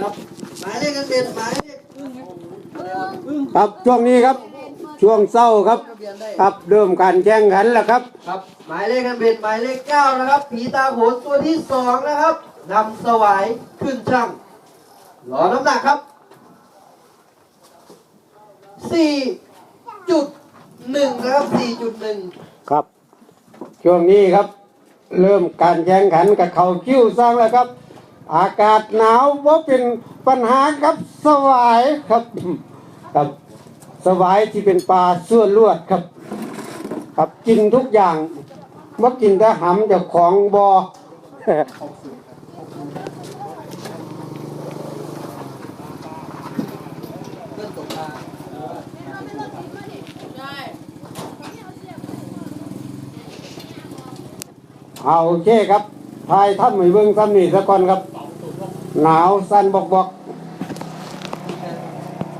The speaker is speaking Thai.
ครับหมายเลขกันเป็นหมายเลขครับช่วงนี้ครับ ช่วงเศร้าครับทะเบียนได้ครับเริ่มการแข่งขันแล้วครับครับ หมายเลขกันเป็นหมายเลขเก้านะครับ ผีตาโขนตัวที่สองนะครับนำสวายขึ้นช่างรอน้ำหนักครับสี่จุดหนึ่งนะครับสี่จุดหนึ่งครับ ช่วงนี้ครับ เริ่มการแข่งขันกับเขาคิ้วสร้างแล้วครับ อากาศหนาวว่าเป็นปัญหาครับสวายครับครับสวายที่เป็นปลาส่วนลวดครับ ครับกินทุกอย่างว่ากินแต่หำจากของบอเอาโอเคครับทายท่านไม่เบิ่งซ้ำนี่ซะก่อนครับ หนาวสั้นบอกบอก